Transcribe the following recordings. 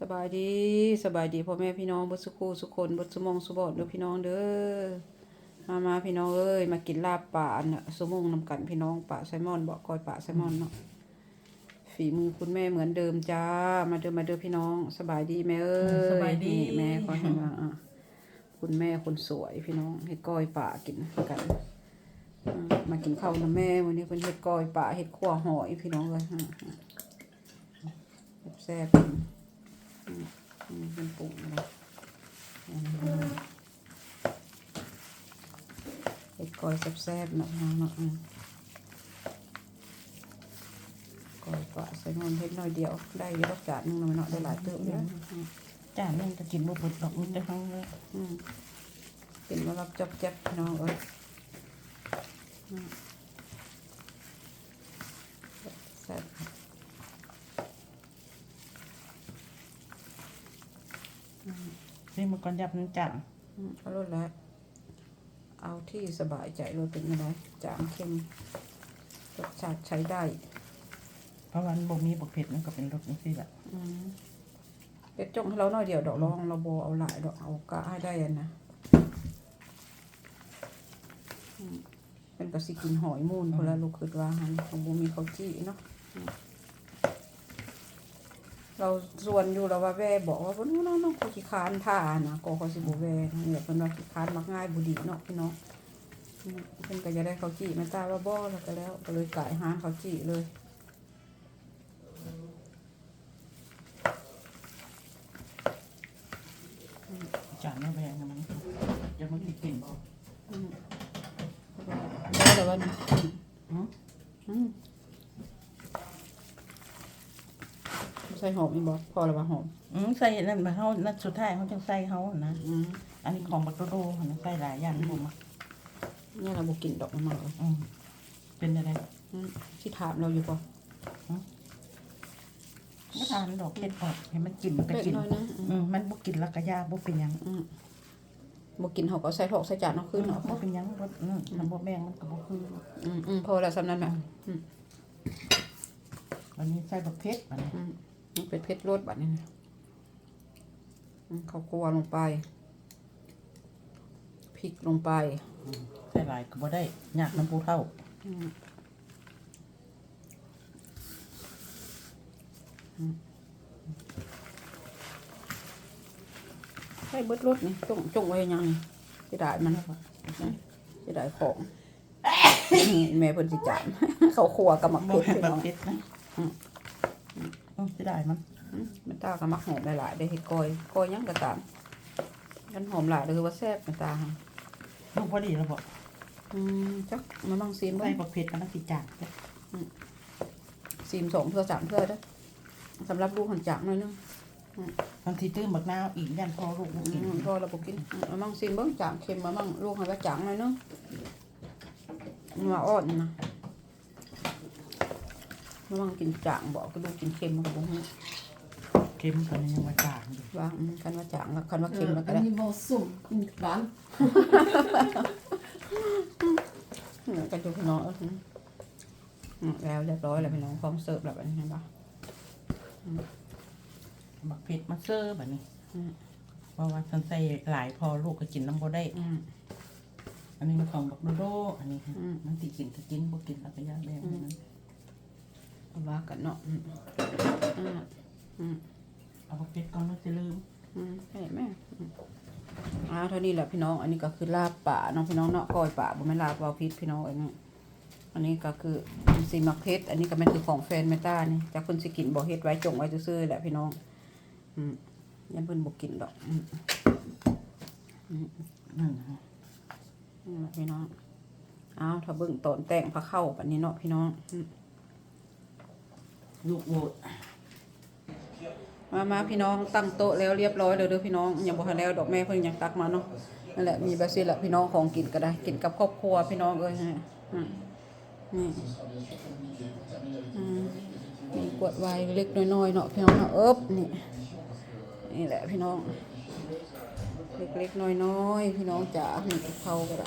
สบายดีสบายดีพ่อแม่พี่น้องเบดสุขูสุคนเบดสุมองสุบอดเด้อพี่น้องเด้อมามาพี่น้องเอ้ยมากินลาบป่าอันน่ะสุมงนำกันพี่น้องป่าไซมอนบอกกอยป่าไซมอนเนาะฝีมือคุณแม่เหมือนเดิมจ้ามาเด้อมาเด้อพี่น้อง สบายดีแม่เอ้ยสบายดีนี่แม่ก็ให้มาอะคุณแม่คนสวยพี่น้องเฮ็ดก้อยป่ากินกันอะมากินข้าวนะแม่วันนี้เพิ่นเฮ็ดก้อยป่าเฮ็ดขั่วหอยพี่น้องเลยอะอะแซ่บๆอื มอืมเป็นปุ่มเลยอืมเห็ดกอยแซ่บๆเนาะน้องเนาะอืมกอยปลาใส่นอนเฮ็ดน้อยเดียว ได้อยี่รสจานหนึงเนาะเนาะได้หลายเติมอยู่นะอืมจ้าแม่งจะกินบ่เบิดดอกมันจะทั้งเลยอืมเป็นมารับจับจับพี่น้องเอ้ยอืมแซ่บ นี่มันก่อนยับมันจังอืมเอารสแล้วเอาที่สบายใจรสเป็นยังไงจางเค็มรสชาติใช้ได้ เพราะวามันบ่มีบ่เผ็ดมันก็เป็นรสจังซี่แหละอืมเป็ดจงให้เราหน่อยเดียวดอกรองเราโบเอาหลายดอกเอากะให้ได้อะนะอืมเป็นกะสิกินหอยมูนพนละลูกคือว่าหันของบูมีเขาวจี้เนาะ เราส่วนอยู่แล้วว่าแว่บอกว่าน้องน้องน้องเขาขี้คร้านท่านะก็เขาสิบแว่นะเนี่ยเป็นว่าขี้คร้านมักง่ายบุดีเนาะพี่น้องอืมเพิ่นก็จะได้เขาวจี้มาตาว่าบ่แล้วก็แล้วก็เลยกายหาเขาวจี้เลยจานไม่แพงนะมันอยังมันสิกินบ่อืมได้แต่ว่านี่หืออืม ใส่หอมอีกบ่พอแล้วว่าหอมอืมใส่นั่นมาเฮานั่นสุดท้ายเฮาจังใส่เฮานะอืมอันนี้ของบักโดโดหั่นนะใส่หลายอย่างบ่มักเนี่ยเราบ่กินดอกมันมาเลยอืมเป็นอะไรอืมที่ถามเราอยู่บ่บ่ทานดอกเผ็ดออกให้มันกินก็เป็ดกินน้อยนะอืมอืมมันบ่กินแล้วก็ยาบ่เป็นหยังอืมบ่กินเขาก็ใส่ถอกใส่จานเอาขึ้นเนาะบ่เป็นหยังบ่อืมมันบ่แม่งมันก็บ่คืออืมอืมพอแล้วสำนั้นแหละอืมวันนี้ใส่บักเผ็ดอันนี้อืมมัน เป็นเพชรโรดบัดนี้นะอืมข้าวคั่วลงไปพริกลงไปใส่หลายก็บ่ได้ยากน้ำปูเท่าอืมอืมใส่เบิดรสนี่จงจงไว้ยังนี่จะได้มันจะได้ของนี่แม่เพิ่นสิจานเขาครัวกับหมักบ่เผ็ดให้พี่บัน้กองเผ็ดนะ อืมอืมสิได้มันอืมมันตากับมักหอมหลายๆได้เฮ็ดกอยกอยหยังก็ตามกันหอมหลายเลยคือว่าแซ่บมันตาหั่นลูกพอดีแล้วบ่อืมจักมาลองซีมใส่เบิ่งบักเผ็ดมันสิจางเด้อซีมสองเพื่อสามเพื่อเด้อสำหรับลูกหันจางหน่อยนึงบางทีตื้มบักนาวอีกยันพอลูกบ่อืกินมพอเราบอกกินอืมมามั่งซีมเบิ้งจางเค็มมามั่งลูกให้ว่าจางหน่อยนึงนัวอ่อนนะ มามั่งกินจางบอกก็ดูกินเค็มมันก็บ่ฮู้เค็มกันยังว่าจางอยู่ว่าอืมคันว่าจางแล้วคันว่าเค็มแล้วก็อันได้นี้บอสุ่มกินร้านอืมกันจุพี่น้องเอ้ยอืมอืมแล้วเรียบร้อยแล้วพี่น้องพร้อมเสิร์ฟแล้วอันนี้เห็นปะบักเผ็ดมาเซอร์แบบนี้อืมเพราะว่าฉันใส่หลายพอลูกก็กินน้ำบ่ได้อืมอันนี้มันของบักโดโดอันนี้ค่ะอืมมันติกินก็กินบ่กินแล้วก็ยาแบ่งให้มัน เอาว่ากันเนาะอืมอืมอืมเอาบักเผ็ดก่อนมันจะลืมอืมใช่แม่อืมอ่าเท่านี้แหละพี่น้อง อันนี้ก็คือลาบป่าเน้องพี่น้องเนาะก้อยป่าบ่แม่นลาบวาวพิษพี่น้องอันนี้อันนี้ก็คือซีมักเพชรอันนี้ก็แม่นคือของแฟนแม่ต้านี่จากเพิ่นสิกินบ่เฮ็ดไว้จงไว้ซื่อๆแหละพี่น้อง อืมยันเพิ่นบ่กินดอกอืมนั่นนะนี่แหละพี่น้อง อ้าว ถ้าเบิ่งตอนแต่งพระเข้าบัดนี้เนาะพี่น้องอืม ลูกโหวตมามาพี่น้องตั้งโต๊ะแล้วเรียบร้อยเลยเด้อพี่น้องยังบ่ทันแล้วดอกแม่เพิ่นยังตักมาเนาะนั่นแหละมีบาซิลละพี่น้องของกินก็ได้กินกับครอบครัวพี่น้องเอ้ยฮะนี่อืมมีกวดไวน์เล็กน้อยๆเนาะพี่น้องเนาะเอิบนี่นี่แหละพี่น้อง เล็กๆน้อยๆพี่น้องจ๋านี่เข้าวก็ได้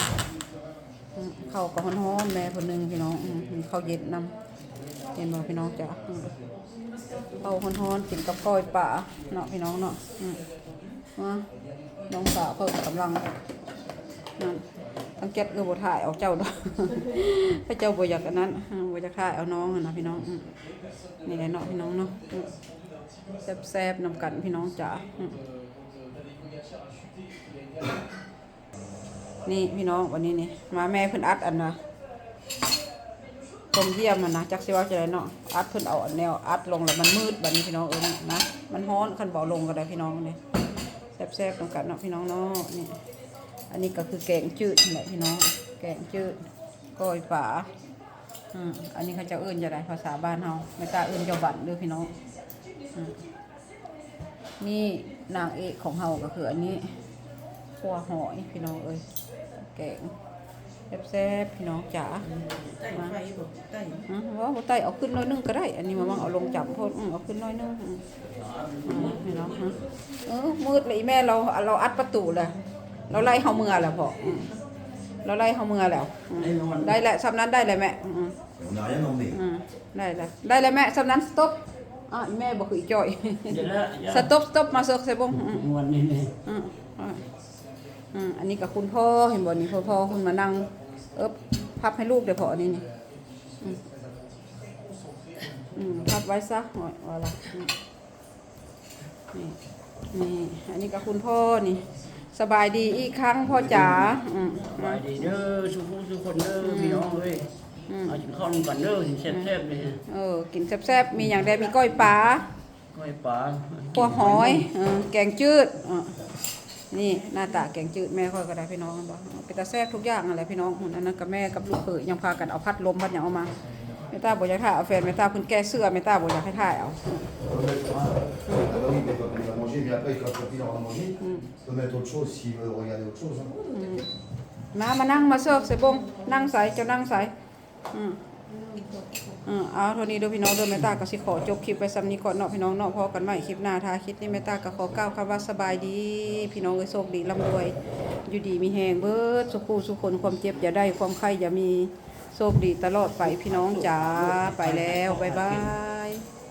เข้าวก็ฮ้อนๆแม่คนหนึงพี่น้องมีข้าวเย็นนำ เห็นบ่พี่น้องจ๋าอืมเอาฮ้อนๆกินกับก้อยป่าเนาะพี่น้องเนาะมาน้องสาวเพิ่นกำลังนั่นตั้งแก๊สก็บ่ถ่ายเอาเจ้าดอกให้เจ้าบ่อยากอันนั้นบ่อยากถ่ายเอาน้องนะพี่น้องนี่แหละเนาะพี่น้องเนาะอืมแซ่บๆนำกันพี่น้องจ๋านี่พี่น้องวันนี้นี่มาแม่เพิ่นอัดอันนะ ต้มเยี่ยมมันนะจักสิว่าจะได้เนาะอัดเพิ่นเอาแนวอัดลงแล้วมันมืดบัดนี้พี่น้องเอ้ยนะมันฮ้อนคันบ่เอาลงก็ได้พี่น้องนี่แซ่บๆนำกันเนาะพี่น้องเนาะนี่อันนี้ก็คือแกงจืดนี่แหละพี่น้อง แกงจืดก้อยป่าอืมอันนี้เขาจะเอื้นจะได้ภาษาบ้านเฮาไม่กล้าเอื้นจ้าบั่นเด้อพี่น้องนี่นางเอกของเฮาก็คืออันนี้ขัวหอยพี่น้องเอ้ยแกง แซ่บๆพี่น้องจ๋าใต้ไฟบ่ใต้อืมว่าบ่ไต้เอาขึ้นน้อยนึงก็ได้ อันนี้มามั่งเอาลงจับโทษอืมเอาขึ้นน้อยนึงอืมอืมนี่เนาะฮะเออมืดเลยอีแม่เราเราอัดประตูเลยเราไล่เฮาเมือแล้วพออืมเราไล่เฮาเมือแล้วอืมได้แหละสำนั้นได้เลยแม่อืม On n'a rien emmené. อืมได้แล้วได้เลยแม่สำนั้นสต็อปอะอีแม่บ่คืออีจ้อยเดี๋ยวละสต็อปสต็อปมาเซิร์ฟใส่บงอืมมวนนี่นี่อืมอะอืมอันนี้กับคุณพ่อเห็นบ่นี่พ่อพ่อคุณมานั่ง เอ๊บพับให้ลูกเดี๋ยวพออันนี้นี่อืมอืมพับไว้ซะหน่อยว่าละอืมนี่นี่อันนี้กับคุณพ่อนี่ สบายดีอีกครั้งพ่อจ๋าอืมสบายดีเด้อสุขุสุขคนเด้อพี่น้องเอ้ยอืมเอากินข้าวนำกันเด้อสิแซ่บๆเลยเออกินแซ่บๆมีอย่างใดมีก้อยปลาก้อยปลาขัวหอยเออแกงจืดอะ นี่หน้าตาแกงจืดแม่ค่อยก็ได้พี่น้องบอกเป็นตาแซ่บทุกอย่างอะไรพี่น้องอันนั้นกับแม่กับลูกเขยยังพากันเอาพัดลมพัดหยังเอามาเมตาบอกอยากถ่ายเอาแฟนเมตาเพิ่นแก้เสื้อเมตาบอกอยากให้ถ่ายเอา On peut mettre un- Ah bah oui, mais quand il va manger, mais après, quand il aura mangé, on peut mettre autre chose s'il veut regarder autre chose. hein. มามานั่งมาเสิร์ฟใส่บงนั่งใส่จะนั่งใส่อืม อืมเอาเท่านี้เด้อพี่น้องเด้อเมตาก็สิขอจบคลิปไปซ้ำนี้ก่อนเนาะพี่น้องเนาะพอกันใหม่คลิปหน้าท้าคลิปนี้เมตาก็ขอกล่าวคำว่าสบายดี พี่น้องเอ้ยโชคดีร่ำรวย อยู่ดีมีแหงเบิดสุขูสุขคนความเจ็บอย่าได้ความไข้อย่ามีโชคดีตลอดไปพี่น้องจ๋าไปแล้วบ๊ายบาย